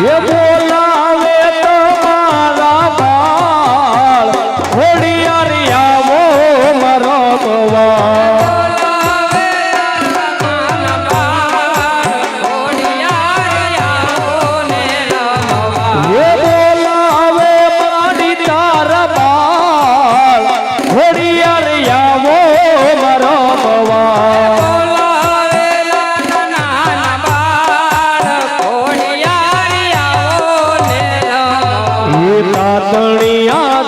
别播 કણિયા